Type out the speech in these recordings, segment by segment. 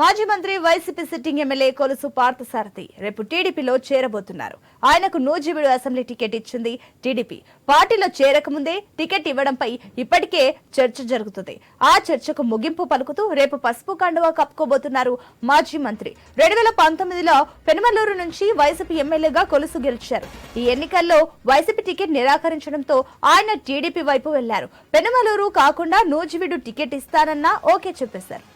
మాజీ మంత్రి YCP sitting MLA Kolusu Parthasarathy రేపు టీడీపీలో చేరబోతున్నారు. ఆయనకు నూజివీడు అసెంబ్లీ టికెట్ ఇచ్చింది టీడీపీ. పార్టీలో చేరకముందే టికెట్ ఇవ్వడంపై ఇప్పటికే చర్చ జరుగుతుంది. ఆ చర్చకు ముగింపు పలుకుతూ రేపు పసుపు కండువా కప్పుకోబోతున్నారు మాజీ మంత్రి. రెండు వేల పంతొమ్మిదిలో పెనమలూరు నుంచి వైసీపీ ఎమ్మెల్యేగా కొలుసు గెలిచారు. ఈ ఎన్నికల్లో వైసీపీ టికెట్ నిరాకరించడంతో ఆయన టీడీపీ వైపు వెళ్ళారు. పెనమలూరు కాకుండా నూజివీడు టికెట్ ఇస్తానన్నా ఓకే చెప్పేశారు.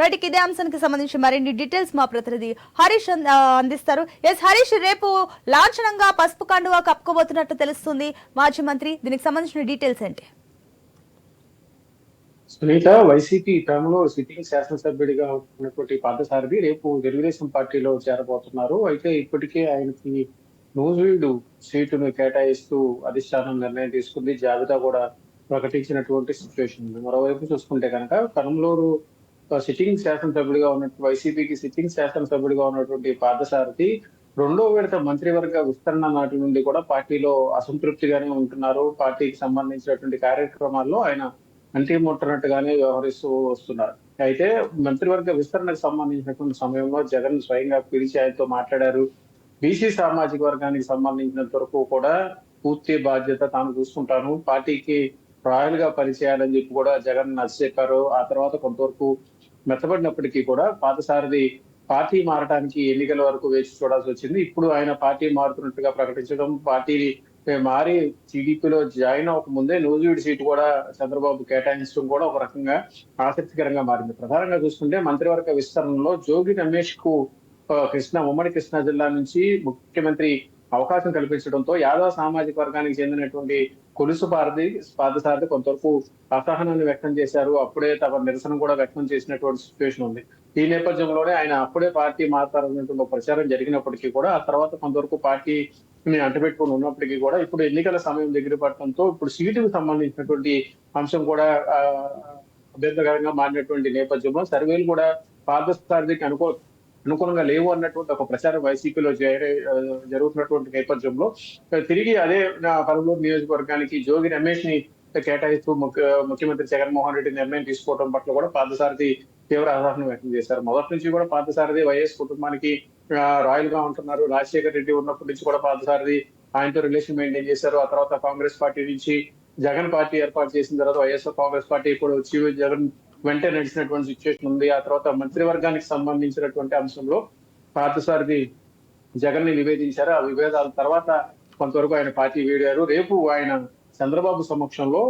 రైట్ ఇదే అంశానికి సంబంధించి మరిన్ని డీటెయిల్స్ మా ప్రతినిధి హరీష్ అందిస్తారు. ఎస్ హరీష్ రేపు లాంఛనంగా పసుపు కండువా కప్పుకోబోతున్నట్టు తెలుస్తుంది. మాజీ మంత్రి దీనికి సంబంధించిన డీటెయిల్స్ ఏంటి? సునీత వైసీపీ టర్మ్లో సిట్టింగ్ శాసనసభ్యుడిగా ఉన్నటువంటి పార్థసారథి రేపు తెలుగుదేశం పార్టీలో చేరబోతున్నారు. అయితే ఇప్పటికే ఆయనకి నూజివీడు సీటును కేటాయిస్తూ అధిష్టానం నిర్ణయం తీసుకుంది. జాబితా కూడా ప్రకటించినటువంటి సిచ్యువేషన్ ఉంది. మరోవైపు చూసుకుంటే కనుక కనంలూరు సిట్టింగ్ శాసనసభ్యుడిగా ఉన్నట్టు వైసీపీకి సిట్టింగ్ శాసనసభ్యుడిగా ఉన్నటువంటి పార్థసారథి రెండో విడత మంత్రివర్గ విస్తరణ నాటి నుండి కూడా పార్టీలో అసంతృప్తిగానే ఉంటున్నారు. పార్టీకి సంబంధించినటువంటి కార్యక్రమాల్లో ఆయన అంటి ముట్టనట్టుగానే వ్యవహరిస్తూ వస్తున్నారు. అయితే మంత్రివర్గ విస్తరణకు సంబంధించినటువంటి సమయంలో జగన్ స్వయంగా పిలిచి ఆయనతో మాట్లాడారు. బీసీ సామాజిక వర్గానికి సంబంధించినంత వరకు కూడా పూర్తి బాధ్యత తాను చూసుకుంటాను. పార్టీకి రాయల్గా పనిచేయాలని చెప్పి కూడా జగన్ నచ్చ చెప్పారు ఆ తర్వాత కొంతవరకు మెత్తబడినప్పటికీ కూడా పాతసారథి పార్టీ మారడానికి ఎన్నికల వరకు వేచి చూడాల్సి వచ్చింది. ఇప్పుడు ఆయన పార్టీ మారుతున్నట్టుగా ప్రకటించడం పార్టీ మారి టీడీపీలో జాయిన్ అవ్వక ముందే నూజివీడి సీటు కూడా చంద్రబాబు కేటాయించడం కూడా ఒక రకంగా ఆసక్తికరంగా మారింది. ప్రధానంగా చూసుకుంటే మంత్రివర్గ విస్తరణలో జోగి రమేష్కు కృష్ణ ఉమ్మడి కృష్ణా జిల్లా నుంచి ముఖ్యమంత్రి అవకాశం కల్పించడంతో యాదవ సామాజిక వర్గానికి చెందినటువంటి కొలుసు పారది పాదసారథి కొంతవరకు అసహనాన్ని వ్యక్తం చేశారు. అప్పుడే తమ నిరసన కూడా వ్యక్తం చేసినటువంటి సిచ్యువేషన్ ఉంది. ఈ నేపథ్యంలోనే ఆయన అప్పుడే పార్టీ మారుతారన్నటువంటి ప్రచారం జరిగినప్పటికీ కూడా ఆ తర్వాత కొంతవరకు పార్టీ అంటబెట్టుకుని ఉన్నప్పటికీ కూడా ఇప్పుడు ఎన్నికల సమయం దగ్గర పడటంతో ఇప్పుడు సీటుకు సంబంధించినటువంటి అంశం కూడా అభ్యర్థకరంగా అభ్యంతరకరంగా మారినటువంటి నేపథ్యంలో సర్వేలు కూడా పాదసారథికి అనుకో అనుకూలంగా లేవు అన్నటువంటి ఒక ప్రచారం వైసీపీలో జరుగుతున్నటువంటి నేపథ్యంలో తిరిగి అదే నా నియోజకవర్గానికి జోగి రమేష్ని కేటాయిస్తూ ముఖ్య ముఖ్యమంత్రి జగన్మోహన్ రెడ్డి నిర్ణయం తీసుకోవడం పట్ల కూడా పార్థసారథి తీవ్ర అసహనం వ్యక్తం చేశారు. మొదటి నుంచి కూడా పార్థసారథి వైఎస్ కుటుంబానికి రాయల్గా ఉంటున్నారు. రాజశేఖర్ రెడ్డి ఉన్నప్పటి నుంచి కూడా పార్థసారథి ఆయనతో రిలేషన్ మెయింటైన్ చేశారు. ఆ తర్వాత కాంగ్రెస్ పార్టీ నుంచి జగన్ పార్టీ ఏర్పాటు చేసిన తర్వాత వైఎస్ఆర్ కాంగ్రెస్ పార్టీ కూడా వచ్చి జగన్ వెంటే నడిచినటువంటి సిచ్యువేషన్ ఉంది. ఆ తర్వాత మంత్రివర్గానికి సంబంధించినటువంటి అంశంలో పార్థసారథి జగన్ని నివేదించారు. ఆ విభేదాల తర్వాత కొంతవరకు ఆయన పార్టీ వీడారు. రేపు ఆయన చంద్రబాబు సమక్షంలో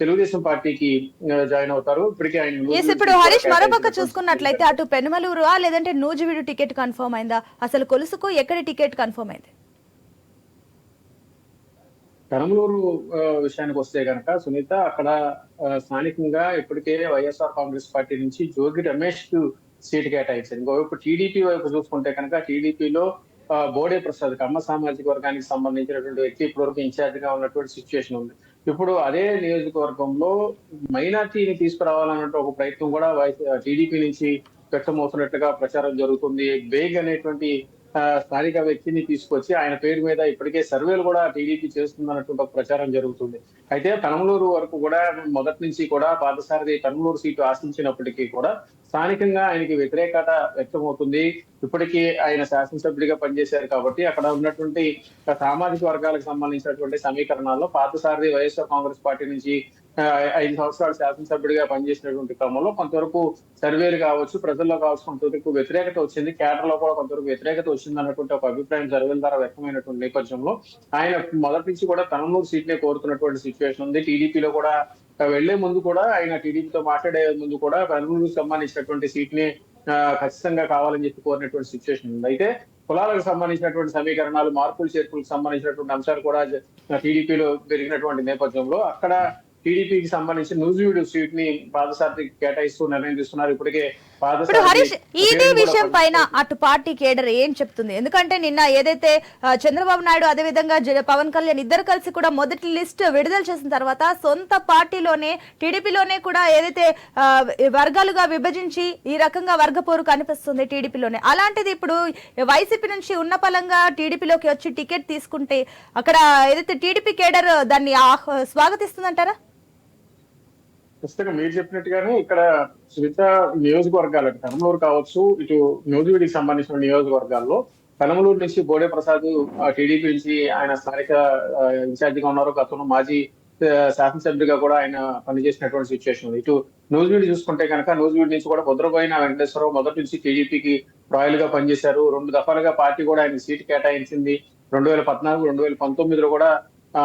తెలుగుదేశం పార్టీకి జాయిన్ అవుతారు. ఇప్పటికే ఆయన ఇప్పుడు హరీష్ మరోపక్క చూసుకున్నట్లయితే అటు పెనుమలూరు లేదంటే నూజివీడు టికెట్ కన్ఫర్మ్ అయిందా? అసలు కొలుసుకు ఎక్కడి టికెట్ కన్ఫర్మ్ అయింది? కనమలూరు విషయానికి వస్తే కనుక సునీత అక్కడ స్థానికంగా ఇప్పటికే వైఎస్ఆర్ కాంగ్రెస్ పార్టీ నుంచి జోగి రమేష్కు సీటు కేటాయించారు ఇంకోవైపు టీడీపీ వైపు చూసుకుంటే కనుక టీడీపీలో బోడే ప్రసాద్ కమ్మ సామాజిక వర్గానికి సంబంధించినటువంటి వ్యక్తి ఇప్పటివరకు ఇన్ఛార్జ్గా ఉన్నటువంటి సిచ్యువేషన్ ఉంది. ఇప్పుడు అదే నియోజకవర్గంలో మైనార్టీని తీసుకురావాలన్నట్టు ఒక ప్రయత్నం కూడా టీడీపీ నుంచి వ్యక్తమవుతున్నట్టుగా ప్రచారం జరుగుతుంది. బేగ్ అనేటువంటి స్థానిక వ్యక్తిని తీసుకొచ్చి ఆయన పేరు మీద ఇప్పటికే సర్వేలు కూడా టీడీపీ చేస్తుందన్నటువంటి ఒక ప్రచారం జరుగుతుంది. అయితే కనమలూరు వరకు కూడా మొదటి నుంచి కూడా పాదసారథి కనమలూరు సీటు ఆశించినప్పటికీ కూడా స్థానికంగా ఆయనకి వ్యతిరేకత వ్యక్తమవుతుంది. ఇప్పటికీ ఆయన శాసనసభ్యుడిగా పనిచేశారు కాబట్టి అక్కడ ఉన్నటువంటి సామాజిక వర్గాలకు సంబంధించినటువంటి సమీకరణాల్లో పాతసారథి వైఎస్ఆర్ కాంగ్రెస్ పార్టీ నుంచి ఐదు సంవత్సరాలు శాసనసభ్యుడిగా పనిచేసినటువంటి క్రమంలో కొంతవరకు సర్వేలు కావచ్చు ప్రజల్లో కావచ్చు కొంతవరకు వ్యతిరేకత వచ్చింది. కేడర్లో కూడా కొంతవరకు వ్యతిరేకత వచ్చింది అన్నటువంటి ఒక అభిప్రాయం సర్వేల ద్వారా వ్యక్తమైనటువంటి నేపథ్యంలో ఆయన మొదటి నుంచి కూడా తనమూరు సీట్నే కోరుతున్నటువంటి సిచ్యువేషన్ ఉంది. టీడీపీలో కూడా వెళ్ళే ముందు కూడా ఆయన టీడీపీతో మాట్లాడే ముందు కూడా కర్నూలుకు సంబంధించినటువంటి సీట్ని ఖచ్చితంగా కావాలని చెప్పి కోరినటువంటి సిచ్యువేషన్ ఉంది. అయితే కులాలకు సంబంధించినటువంటి సమీకరణాలు మార్పులు చేర్పులకు సంబంధించినటువంటి అంశాలు కూడా టీడీపీలో పెరిగినటువంటి నేపథ్యంలో అక్కడ టీడీపీకి సంబంధించి నూజివీడు సీట్ని పాదసారథి కేటాయిస్తూ నిర్ణయం తీసుకున్నారు. ఇప్పటికే ఇప్పుడు హరీష్ ఇదే విషయం పైన. అటు పార్టీ కేడర్ ఏం చెప్తుంది? ఎందుకంటే నిన్న ఏదైతే చంద్రబాబు నాయుడు అదే విధంగా పవన్ కళ్యాణ్ ఇద్దరు కలిసి కూడా మొదటి లిస్ట్ విడుదల చేసిన తర్వాత సొంత పార్టీలోనే టీడీపీలోనే కూడా ఏదైతే వర్గాలుగా విభజించి ఈ రకంగా వర్గపోరు కనిపిస్తుంది టీడీపీలోనే. అలాంటిది ఇప్పుడు వైసీపీ నుంచి ఉన్న పలంగా టీడీపీలోకి వచ్చి టికెట్ తీసుకుంటే అక్కడ ఏదైతే టీడీపీ కేడర్ దాన్ని స్వాగతిస్తుందంటారా? ఖచ్చితంగా మీరు చెప్పినట్టుగానే ఇక్కడ సునీత నియోజకవర్గాలు కనమలూరు కావచ్చు ఇటు న్యూజివీడికి సంబంధించిన నియోజకవర్గాల్లో కనమలూరు నుంచి బోడే ప్రసాద్ టీడీపీ నుంచి ఆయన స్థానిక ఇన్ఛార్జిగా ఉన్నారు. గతంలో మాజీ శాసనసభ్యుడిగా కూడా ఆయన పనిచేసినటువంటి సిచ్యువేషన్ ఉంది ఇటు నూజివీడి చూసుకుంటే కనుక నూజివీడి నుంచి కూడా ముద్రపోయిన వెంకటేశ్వరరావు మొదటి నుంచి టీడీపీకి రాయల్గా పనిచేశారు. రెండు దఫాలుగా పార్టీ కూడా ఆయన సీట్ కేటాయించింది. రెండు వేల పద్నాలుగు రెండు వేల పంతొమ్మిదిలో కూడా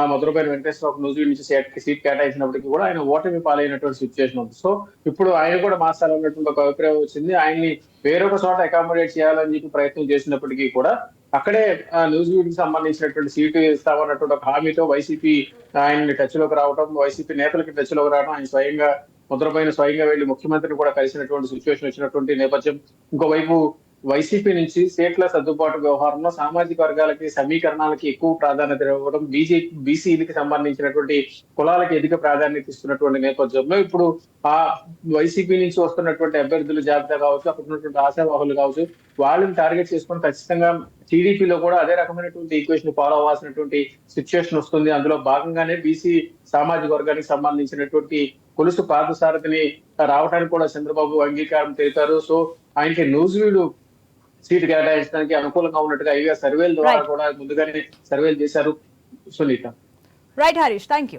మధురపైన వెంకటేశ్వరరావు నూజివీడ్ నుంచి సీట్ సీట్ కేటాయించినప్పటికీ కూడా ఆయన ఓటమి పాలైనటువంటి సిచ్యువేషన్ ఉంది. సో ఇప్పుడు ఆయన కూడా మార్చాలన్నటువంటి ఒక అభిప్రాయం వచ్చింది. ఆయన్ని వేరొక చోట అకామిడేట్ చేయాలని చెప్పి ప్రయత్నం చేసినప్పటికీ కూడా అక్కడే ఆ, నూజివీడ్కి సంబంధించినటువంటి సీటు ఇస్తామన్నటువంటి ఒక హామీతో వైసీపీ ఆయన్ని టచ్లోకి రావడం వైసీపీ నేతలకి టచ్లోకి రావడం ఆయన స్వయంగా ముద్రపైన స్వయంగా వెళ్ళి ముఖ్యమంత్రిని కూడా కలిసినటువంటి సిచ్యువేషన్ వచ్చినటువంటి నేపథ్యం. ఇంకోవైపు వైసీపీ నుంచి సీట్ల సర్దుబాటు వ్యవహారంలో సామాజిక వర్గాలకి సమీకరణాలకి ఎక్కువ ప్రాధాన్యత ఇవ్వడం బీజేపీ బీసీలకి సంబంధించినటువంటి కులాలకి అధిక ప్రాధాన్యత ఇస్తున్నటువంటి నేపథ్యంలో ఇప్పుడు ఆ వైసీపీ నుంచి వస్తున్నటువంటి అభ్యర్థుల జాబితా కావచ్చు అక్కడ ఉన్నటువంటి ఆశావాహులు కావచ్చు వాళ్ళని టార్గెట్ చేసుకొని ఖచ్చితంగా టీడీపీలో కూడా అదే రకమైనటువంటి ఈక్వేషన్ ఫాలో అవ్వాల్సినటువంటి సిచ్యువేషన్ వస్తుంది. అందులో భాగంగానే బీసీ సామాజిక వర్గానికి సంబంధించినటువంటి కొలుసు పాదసారథిని రావడానికి కూడా చంద్రబాబు అంగీకారం తెలిపారు. సో ఆయనకి నూజివీడు సీటు కేటాయించడానికి అనుకూలంగా ఉన్నట్టుగా ఐవీఆర్ సర్వేల ద్వారా. కూడా ముందుగానే సర్వేలు చేశారు Sunitha. Right Harish thank you